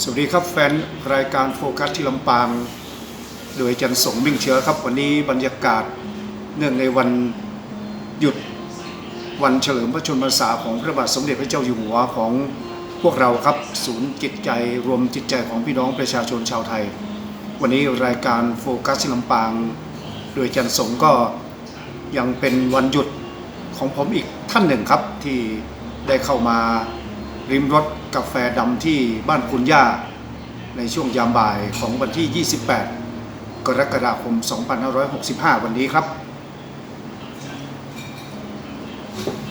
สวัสดีครับแฟนรายการโฟกัสที่ลำปาง โดยจันสงมิ่งเชื้อครับ วันนี้บรรยากาศเนื่องในวันหยุดวันเฉลิมพระชนมพรรษาของพระบาทสมเด็จพระเจ้าอยู่หัวของพวกเราครับศูนย์จิตใจรวมจิตใจของพี่น้องประชาชนชาวไทย วันนี้รายการโฟกัสที่ลำปาง โดยจันสงก็ยังเป็นวันหยุดของผมอีกท่านหนึ่งครับที่ได้เข้ามา ริมรถกาแฟดำที่บ้านคุณย่า ในช่วงยามบ่ายของวันที่ 28 กรกฎาคม 2565 วันนี้ครับ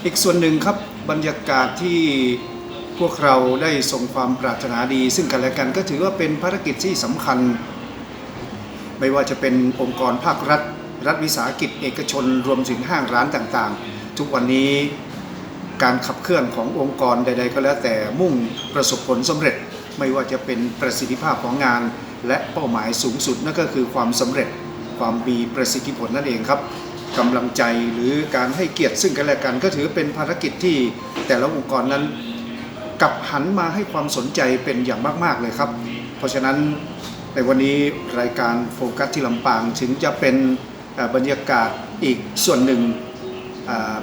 อีกส่วนหนึ่งครับบรรยากาศที่พวกเราได้ส่งความปรารถนาดี ซึ่งกันและกันก็ถือว่าเป็นภารกิจที่สำคัญ ไม่ว่าจะเป็นองค์กรภาครัฐ รัฐวิสาหกิจเอกชน รวมถึงห้างร้านต่างๆ ทุกวันนี้ การขับเคลื่อนขององค์กรใด ๆ ก็แล้วแต่มุ่งประสบผลสำเร็จ ไม่ว่าจะเป็นประสิทธิภาพของงาน และเป้าหมายสูงสุดนั่นก็คือความสำเร็จความมีประสิทธิผลนั่นเองครับกำลังใจหรือการให้เกียรติซึ่งกันและกันก็ถือเป็นภารกิจที่แต่ละองค์กรนั้นกลับหันมาให้ความสนใจเป็นอย่างมาก ๆ เลยครับ เพราะฉะนั้นในวันนี้รายการโฟกัสที่ลำปางถึงจะเป็นบรรยากาศอีกส่วนหนึ่ง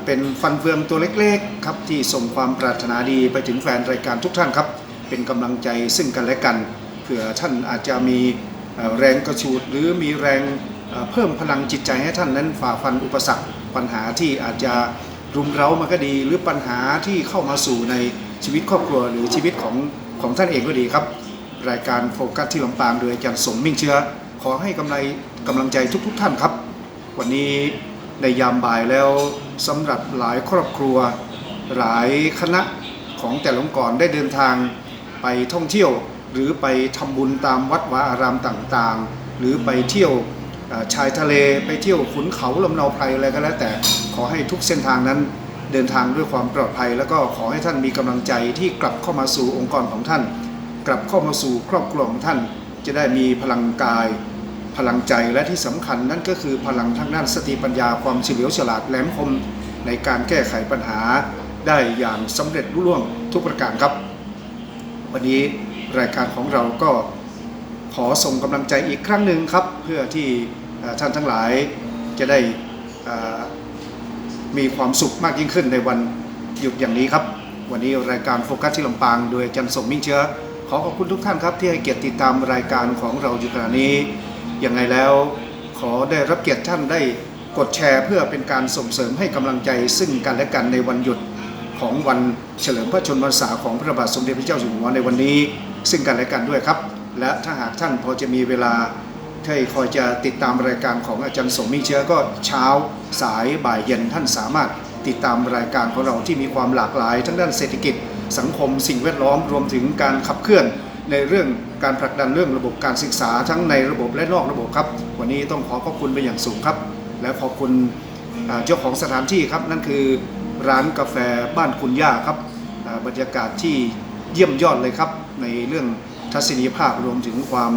เป็นฟันเฟืองตัวเล็กๆครับที่ส่งความปรารถนาดีไปถึงแฟนรายการทุกท่านครับ เป็นกำลังใจซึ่งกันและกันเผื่อท่านอาจจะมีแรงกระชูดหรือมีแรงเพิ่มพลังจิตใจให้ท่านนั้นฝ่าฟันอุปสรรคปัญหาที่อาจจะรุมเร้ามาก็ดี หรือปัญหาที่เข้ามาสู่ในชีวิตครอบครัวหรือชีวิตของของท่านเองก็ดีครับ รายการโฟกัสที่ลำปางโดยอาจารย์สมมิ่งเชื้อ ขอให้กำไรกำลังใจทุกๆท่านครับ วันนี้ ในยามบ่ายแล้วสำหรับหลายครอบครัว หลายคณะของแต่ละองค์กรได้เดินทางไปท่องเที่ยว หรือไปทำบุญตามวัดวาอารามต่างๆ หรือไปเที่ยวชายทะเลไปเที่ยวขุนเขาลำเนาไพรอะไรก็แล้วแต่ขอให้ทุกเส้นทางนั้นเดินทางด้วยความปลอดภัย แล้วก็ขอให้ท่านมีกำลังใจที่กลับเข้ามาสู่องค์กรของท่าน กลับเข้ามาสู่ครอบครัวของท่าน จะได้มีพลังกาย พลังใจและที่สำคัญนั่นก็คือพลังทางด้านสติปัญญาความเฉลียวฉลาดแหลมคมในการแก้ไขปัญหาได้อย่างสำเร็จรุ่ล่วงทุกประการครับ วันนี้รายการของเราก็ขอส่งกำลังใจอีกครั้งหนึ่งครับ เพื่อที่ท่านทั้งหลายจะได้มีความสุขมากยิ่งขึ้นในวันหยุดอย่างนี้ครับ วันนี้รายการโฟกัสที่ลำปาง โดยจันสมมิ่งเชื้อ ขอขอบคุณทุกท่านครับที่ให้เกียรติติดตามรายการของเราอยู่ขณะนี้ ยังไงแล้วขอได้รับเกียรติท่านได้กดแชร์เพื่อเป็นการส่งเสริมให้กำลังใจซึ่งกันและกันในวันหยุดของวันเฉลิมพระชนมพรรษาของพระบาทสมเด็จพระเจ้าอยู่หัวในวันนี้ ซึ่งกันและกันด้วยครับ และถ้าหากท่านพอจะมีเวลาที่คอยจะติดตามรายการของอาจารย์สมมิเชื้อก็เช้าสายบ่ายเย็นท่านสามารถติดตามรายการของเราที่มีความหลากหลาย ทั้งด้านเศรษฐกิจสังคมสิ่งแวดล้อมรวมถึงการขับเคลื่อน ในเรื่องการผลักดันเรื่องระบบการศึกษาทั้งในระบบและนอกระบบครับ วันนี้ต้องขอขอบคุณไปนอย่างสูงครับ และขอบคุณเจ้าของสถานที่ครับ นั่นคือร้านกาแฟบ้านคุณย่าครับบรรยากาศที่เยี่ยมยอดเลยครับ ในเรื่องทัศนียภาพรวมถึงความ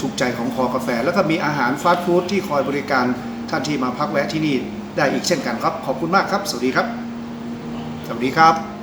ถูกใจของคอกาแฟ แล้วก็มีอาหารฟาสต์ฟู้ดที่คอยบริการท่านที่มาพักแวะที่นี่ได้อีกเช่นกันครับ ขอบคุณมากครับ สวัสดีครับ สวัสดีครับ